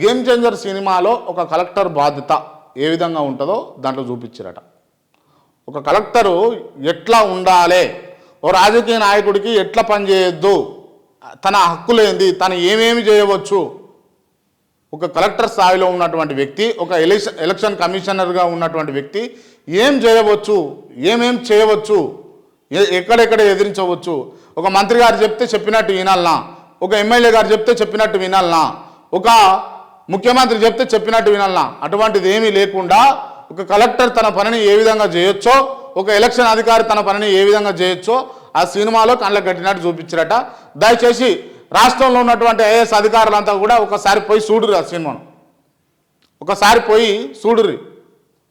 Game changer సినిమాలో ఒక collector బాధ్యత ఏ విధంగా ఉంటుందో దాంట్లో చూపించారట. ఒక కలెక్టరు ఎట్లా ఉండాలి? ఓ రాజకీయ నాయకుడికి ఎట్లా పనిచేయొద్దు తన హక్కులేంది తను ఏమేమి చేయవచ్చు? ఒక కలెక్టర్ స్థాయిలో ఉన్నటువంటి వ్యక్తి ఒక ఎలక్షన్ ఎలక్షన్ కమిషనర్గా ఉన్నటువంటి వ్యక్తి ఏం చేయవచ్చు? ఏమేం చేయవచ్చు? ఎక్కడెక్కడ ఎదిరించవచ్చు? ఒక మంత్రి గారు చెప్తే చెప్పినట్టు వినాలనా? ఒక ఎమ్మెల్యే గారు చెప్తే చెప్పినట్టు వినాలనా? ఒక ముఖ్యమంత్రి చెప్తే చెప్పినట్టు వినాలనా? అటువంటిది ఏమీ లేకుండా ఒక కలెక్టర్ తన పనిని ఏ విధంగా చేయొచ్చో ఒక ఎలక్షన్ అధికారి తన పనిని ఏ విధంగా చేయొచ్చో ఆ సినిమాలో కళ్ళ కట్టినట్టు చూపించారట. దయచేసి రాష్ట్రంలో ఉన్నటువంటి ఐఏఎస్ అధికారులంతా కూడా ఒకసారి పోయి చూడురు ఆ సినిమాను. ఒకసారి పోయి చూడుర్రి.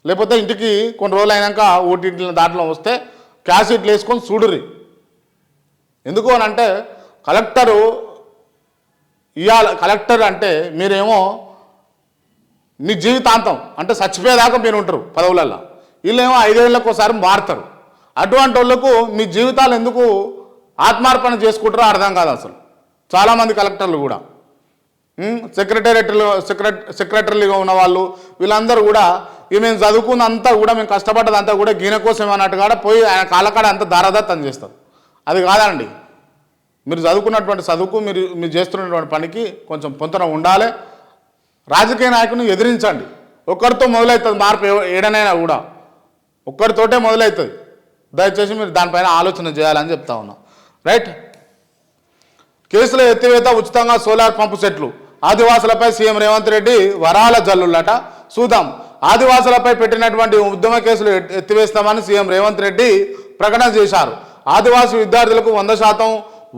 లేకపోతే ఇంటికి కొన్ని రోజులు అయినాక ఓటీటీ దాంట్లో వస్తే క్యాసెట్లు వేసుకొని చూడుర్రి. ఎందుకు అని అంటే కలెక్టరు ఇవాళ కలెక్టర్ అంటే మీరేమో మీ జీవితాంతం అంటే చచ్చిపోయేదాకా మీరు ఉంటారు పదవులలో వీళ్ళేమో ఐదేళ్ళకు ఒకసారి మారుతారు. అటువంటి వాళ్ళకు మీ జీవితాలు ఎందుకు ఆత్మార్పణ చేసుకుంటారో అర్థం కాదు అసలు. చాలామంది కలెక్టర్లు కూడా. సెక్రటేరియట్లో సెక్రట సెక్రటరీగా ఉన్న వాళ్ళు వీళ్ళందరూ కూడా ఇక మేము చదువుకున్నంతా కూడా మేము కష్టపడ్డదంతా కూడా గీన కోసం అన్నట్టు కూడా పోయి ఆయన కాలకాడ అంతా దారాదత్తం చేస్తారు. అది కాదండి. మీరు చదువుకున్నటువంటి చదువుకు మీరు మీరు చేస్తున్నటువంటి పనికి కొంచెం పొంతన ఉండాలి. రాజకీయ నాయకుని ఎదిరించండి. ఒక్కరితో మొదలవుతుంది మార్పు ఏడనైనా కూడా. ఒక్కరితోటే మొదలవుతుంది దయచేసి మీరు దానిపైన ఆలోచన చేయాలని చెప్తా ఉన్నా. రైట్? కేసుల ఎత్తివేత ఉచితంగా సోలార్ పంపు సెట్లు. ఆదివాసులపై సీఎం రేవంత్ రెడ్డి వరాల జల్లులట. చూద్దాం. ఆదివాసులపై పెట్టినటువంటి ఉద్యమ కేసులు ఎత్తివేస్తామని సీఎం రేవంత్ రెడ్డి ప్రకటన చేశారు. ఆదివాసీ విద్యార్థులకు వంద శాతం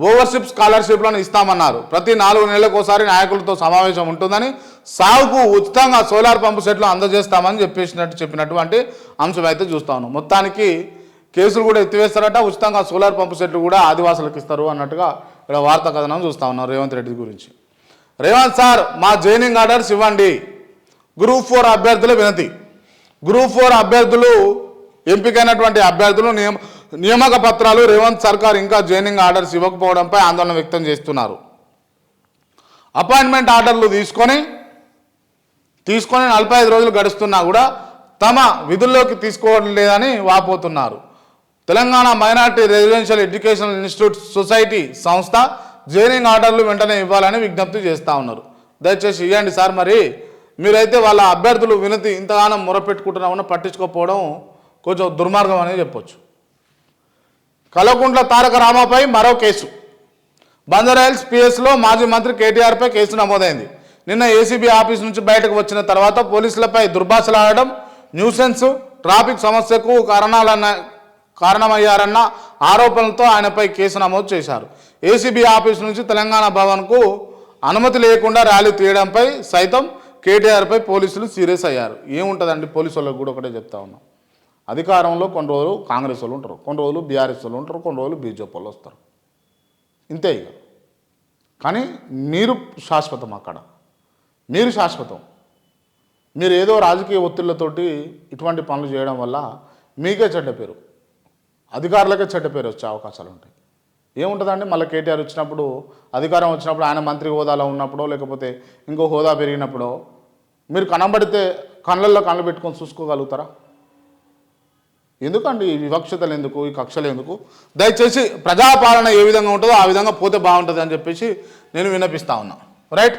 ఓవర్షిప్ స్కాలర్షిప్లను ఇస్తామన్నారు. ప్రతి నాలుగు నెలలకు ఒకసారి నాయకులతో సమావేశం ఉంటుందని సాగుకు ఉచితంగా సోలార్ పంపు సెట్లు అందజేస్తామని చెప్పేసినట్టు చెప్పినటువంటి అంశం అయితే చూస్తాను మొత్తానికి కేసులు కూడా ఎత్తివేస్తారట ఉచితంగా సోలార్ పంపు సెట్లు కూడా ఆదివాసులకు ఇస్తారు అన్నట్టుగా ఇక్కడ వార్తా కథనం చూస్తా ఉన్నాం రేవంత్ రెడ్డి గురించి. రేవంత్ సార్ మా జైనింగ్ ఆర్డర్స్ ఇవ్వండి. గ్రూప్ ఫోర్ అభ్యర్థుల వినతి. గ్రూప్ ఫోర్ అభ్యర్థులు ఎంపికైనటువంటి అభ్యర్థులు నియమ నియామక పత్రాలు రేవంత్ సర్కార్ ఇంకా జైనింగ్ ఆర్డర్స్ ఇవ్వకపోవడంపై ఆందోళన వ్యక్తం చేస్తున్నారు. అపాయింట్మెంట్ ఆర్డర్లు తీసుకొని తీసుకొని నలభై ఐదు రోజులు గడుస్తున్నా కూడా తమ విధుల్లోకి తీసుకోవడం లేదని వాపోతున్నారు. Telangana minority residential educational institute society సంస్థ జైనింగ్ ఆర్డర్లు వెంటనే ఇవ్వాలని విజ్ఞప్తి చేస్తూ ఉన్నారు. దయచేసి ఇవ్వండి సార్ మరి. మీరైతే వాళ్ళ అభ్యర్థులు వినతి ఇంతగానో మొరపెట్టుకుంటున్నామని పట్టించుకోకపోవడం కొంచెం దుర్మార్గం అనేది చెప్పొచ్చు. కలకుంట్ల తారక రామాపై మరో కేసు. బంజారాహిల్స్ పిఎస్లో మాజీ మంత్రి కేటీఆర్పై కేసు నమోదైంది. నిన్న ఏసీబీ ఆఫీస్ నుంచి బయటకు వచ్చిన తర్వాత పోలీసులపై దుర్భాషలాడడం న్యూసెన్స్ ట్రాఫిక్ సమస్యకు కారణాలన్న కారణమయ్యారన్న ఆరోపణలతో ఆయనపై కేసు నమోదు చేశారు. ఏసీబీ ఆఫీస్ నుంచి తెలంగాణ భవన్కు అనుమతి లేకుండా ర్యాలీ తీయడంపై సైతం కేటీఆర్పై పోలీసులు సీరియస్ అయ్యారు. ఏముంటుందండి? పోలీసు వాళ్ళకు కూడా ఒకటే చెప్తా ఉన్నాం. అధికారంలో కొన్ని రోజులు కాంగ్రెస్ వాళ్ళు ఉంటారు కొన్ని రోజులు బీఆర్ఎస్ వాళ్ళు ఉంటారు కొన్ని రోజులు బీజేపీ వాళ్ళు వస్తారు. ఇంతే ఇక. కానీ మీరు శాశ్వతం అక్కడ. మీరు శాశ్వతం. మీరు ఏదో రాజకీయ ఒత్తిళ్ళతోటి ఇటువంటి పనులు చేయడం వల్ల మీకే చెడ్డ పేరు. అధికారులకే చెడ్డ పేరు వచ్చే అవకాశాలు ఉంటాయి. ఏముంటుందండి? మళ్ళీ కేటీఆర్ వచ్చినప్పుడు అధికారం వచ్చినప్పుడు ఆయన మంత్రి హోదాలో ఉన్నప్పుడో లేకపోతే ఇంకో హోదా పెరిగినప్పుడో మీరు కనబడితే కళ్ళల్లో కళ్ళు పెట్టుకొని చూసుకోగలుగుతారా? ఎందుకండి? ఈ వివక్షతలు ఎందుకు? ఈ కక్షలు ఎందుకు? దయచేసి ప్రజాపాలన ఏ విధంగా ఉంటుందో ఆ విధంగా పోతే బాగుంటుంది అని చెప్పేసి నేను విన్నపిస్తా ఉన్నా. రైట్